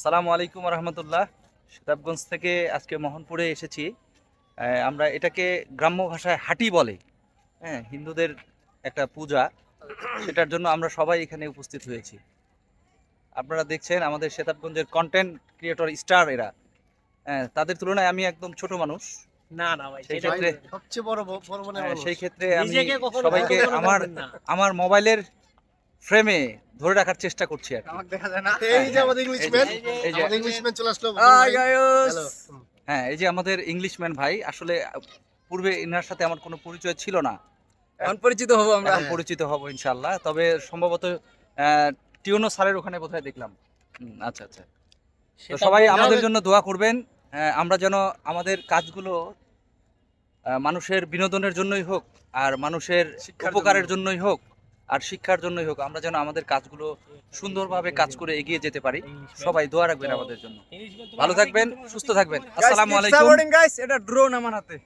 সালামু আলাইকুম রহমতুল্লাহ। শতাবগঞ্জ থেকে আজকে মোহনপুরে এসেছি। আহ, আমরা এটাকে গ্রাম্য ভাষায় হাটি বলে। হ্যাঁ হিন্দুদের একটা পূজা। সেটার জন্য আমরা সবাই এখানে উপস্থিত হয়েছি। আপনারা দেখছেন আমাদের শতাবগঞ্জের কন্টেন্ট ক্রিয়েটর স্টার এরা। হ্যাঁ তাদের তুলনায় আমি একদম ছোট মানুষ। না না ভাই সেই ক্ষেত্রে সবচেয়ে বড় বড় হ্যাঁ, সেই ক্ষেত্রে আমি সবাইকে আমার আমার মোবাইলের ফ্রেমে ধরে রাখার চেষ্টা করছি আর কি। আমাকে দেখা যায় না। এই যে আমাদের ইংলিশম্যান এই যে- এই যে- আমাদের ইংলিশম্যান চলে আসলো হ্যাঁ এই যে আমাদের ইংলিশম্যান ভাই আসলে পূর্বে এনার সাথে আমার কোনো পরিচয় ছিল না। এখন পরিচিত হব আমরা। পরিচিত হব ইনশাল্লাহ তবে সম্ভবত আহ, টিউনো স্যারের ওখানে বোধহয় দেখলাম। হুম, আচ্ছা আচ্ছা। তো সবাই আমাদের জন্য দোয়া করবেন আমরা যেন আমাদের কাজগুলো আহ, মানুষের বিনোদনের জন্যই হোক আর মানুষের শিক্ষার উপকারের জন্যই হোক আর শিক্ষার জন্যই হোক আমরা যেন আমাদের কাজগুলো সুন্দরভাবে কাজ করে এগিয়ে যেতে পারি। সবাই দোয়া রাখবেন আমাদের জন্য। ভালো থাকবেন সুস্থ থাকবেন। আসসালামু আলাইকুম। এটা ড্রোন আমার হাতে।